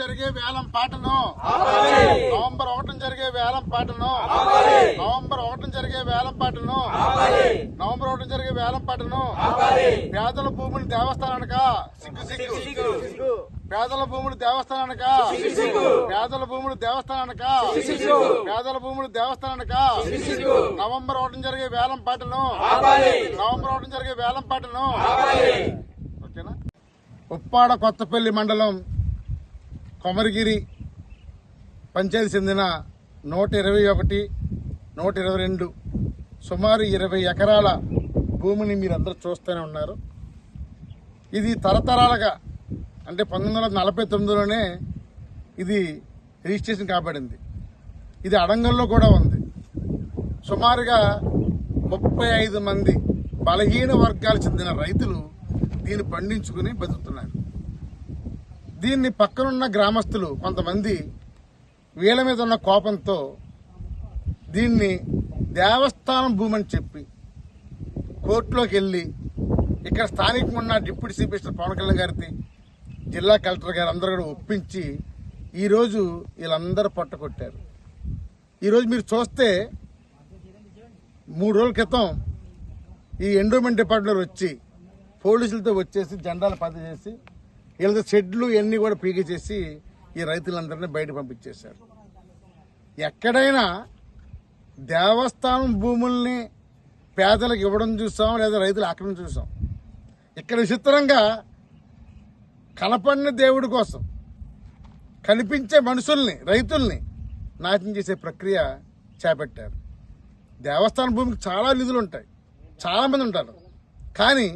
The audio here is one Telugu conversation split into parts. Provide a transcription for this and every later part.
జరిగే వేలం పాటను. నవంబర్ ఒకటి జరిగే వేలం పాటను. నవంబర్ ఒకటి జరిగే వేలం పాటను. నవంబర్ ఒకటి జరిగే వేలం పాటను. పేదల భూములు దేవస్థానానిక. సిగ్గు సిగ్గు. పేదల భూములు దేవస్థానానిక. పేదల భూములు దేవస్థానానిక. పేదల భూములు దేవస్థానానిక. నవంబర్ ఒకటి జరిగే వేలం పాటను. నవంబర్ ఒకటి జరిగే వేలం పాటను. ఓకేనా? ఉప్పాడ కొత్తపల్లి మండలం కొమరగిరి పంచాయతీ చెందిన నూట ఇరవై ఒకటి నూట ఇరవై రెండు సుమారు ఇరవై ఎకరాల భూమిని మీరందరూ చూస్తూనే ఉన్నారు. ఇది తరతరాలుగా అంటే పంతొమ్మిది వందల నలభై తొమ్మిదిలోనే ఇది రిజిస్ట్రేషన్ కాబడింది. ఇది అడంగల్లో కూడా ఉంది. సుమారుగా ముప్పై ఐదు మంది బలహీన వర్గాలు చెందిన రైతులు దీన్ని పండించుకుని బతుకుతున్నారు. దీన్ని పక్కనున్న గ్రామస్తులు కొంతమంది వీళ్ళ మీద ఉన్న కోపంతో దీన్ని దేవస్థానం భూమి అని చెప్పి కోర్టులోకి వెళ్ళి ఇక్కడ స్థానికంగా ఉన్న deputy chief minister Pawan Kalyan గారికి జిల్లా కలెక్టర్ గారు అందరూ కూడా ఒప్పించి ఈరోజు వీళ్ళందరూ పట్టుకొట్టారు ఈరోజు మీరు చూస్తే మూడు రోజుల క్రితం ఈ ఎండోమెంట్ డిపార్ట్మెంట్ వచ్చి పోలీసులతో వచ్చేసి జెండాలు పద వీళ్ళ వీళ్ళతో షెడ్లు ఇవన్నీ కూడా పీకి చేసి ఈ రైతులందరినీ బయట పంపించేశారు. ఎక్కడైనా దేవస్థానం భూముల్ని పేదలకు ఇవ్వడం చూసాం లేదా రైతులు ఆక్రమణ చూసాం? ఇక్కడ విచిత్రంగా కనపడిన దేవుడి కోసం కనిపించే మనుషుల్ని రైతుల్ని నాశనం చేసే ప్రక్రియ చేపట్టారు. దేవస్థాన భూమికి చాలా నిధులు ఉంటాయి చాలామంది ఉంటారు. కానీ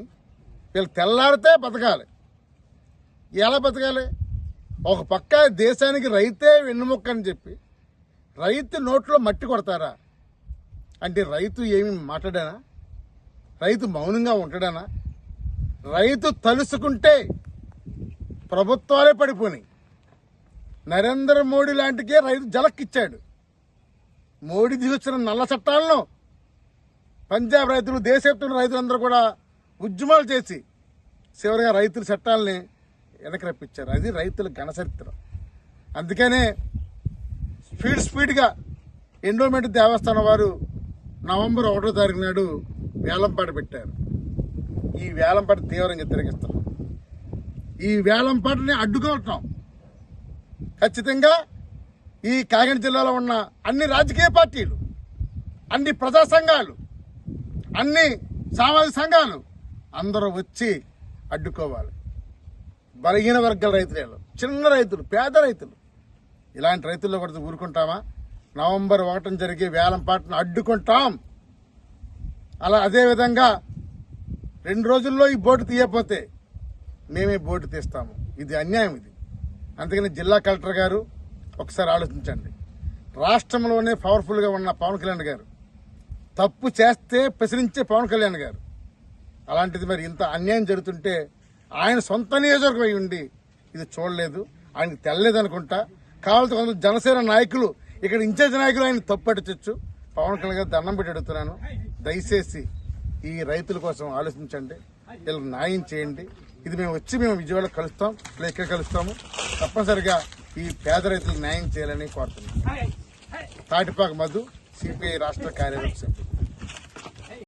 వీళ్ళు తెల్లారితే బతకాలి. ఎలా బతకాలి? ఒక పక్క దేశానికి రైతే వెన్నుముక్క అని చెప్పి రైతు నోట్లో మట్టి కొడతారా? అంటే రైతు ఏమి మాట్లాడానా? రైతు మౌనంగా ఉంటాడానా? రైతు తలుసుకుంటే ప్రభుత్వాలే పడిపోయినాయి నరేంద్ర మోడీ లాంటికే రైతు జలక్కిచ్చాడు. మోడీ తీసుకొచ్చిన నల్ల చట్టాలను పంజాబ్ రైతులు దేశవ్యాప్తంగా రైతులందరూ కూడా ఉద్యమాలు చేసి చివరిగా రైతుల చట్టాలని వెనక్కి అది రైతుల ఘనచరిత్ర అందుకనే స్పీడ్ స్పీడ్గా ఎండోమెంట్ దేవస్థానం వారు నవంబర్ ఒకటో తారీఖు నాడు వేలంపాట పెట్టారు. ఈ వేలంపాట తీవ్రంగా వ్యతిరేకిస్తున్నాం ఈ వేలంపాటని అడ్డుకోవటం ఖచ్చితంగా ఈ కాకినాడ జిల్లాలో ఉన్న అన్ని రాజకీయ పార్టీలు అన్ని ప్రజా సంఘాలు అన్ని సామాజిక సంఘాలు అందరూ వచ్చి అడ్డుకోవాలి. బలహీన వర్గాల రైతులు చిన్న రైతులు పేద రైతులు. ఇలాంటి రైతుల్లో కూడా ఊరుకుంటామా నవంబర్ ఒకటం జరిగే వేలం పాటను అడ్డుకుంటాం. అలా అదేవిధంగా రెండు రోజుల్లో ఈ బోటు తీయకపోతే మేమే బోటు తీస్తాము. ఇది అన్యాయం ఇది. అందుకని జిల్లా కలెక్టర్ గారు ఒకసారి ఆలోచించండి. రాష్ట్రంలోనే పవర్ఫుల్గా ఉన్న పవన్ కళ్యాణ్ గారు తప్పు చేస్తే ప్రశ్నించే పవన్ కళ్యాణ్ గారు. అలాంటిది మరి ఇంత అన్యాయం జరుగుతుంటే ఆయన సొంత నియోజకవర్గం అయి ఉండి ఇది చూడలేదు. ఆయనకు తెల్లలేదు అనుకుంటా. కావాల్సిన కొంత జనసేన నాయకులు ఇక్కడ ఇన్ఛార్జ్ నాయకులు ఆయన తప్పట్టచ్చు పవన్ కళ్యాణ్ గారు దండం పెట్టి అడుగుతున్నాను. దయచేసి ఈ రైతుల కోసం ఆలోచించండి. వీళ్ళకి న్యాయం చేయండి. ఇది మేము వచ్చి మేము విజయవాడ కలుస్తాం. ఇలా ఇక్కడ కలుస్తాము. తప్పనిసరిగా ఈ పేద రైతులకు న్యాయం చేయాలని కోరుతున్నాం. తాటిపాక మధు సిపిఐ రాష్ట్ర కార్యదర్శి.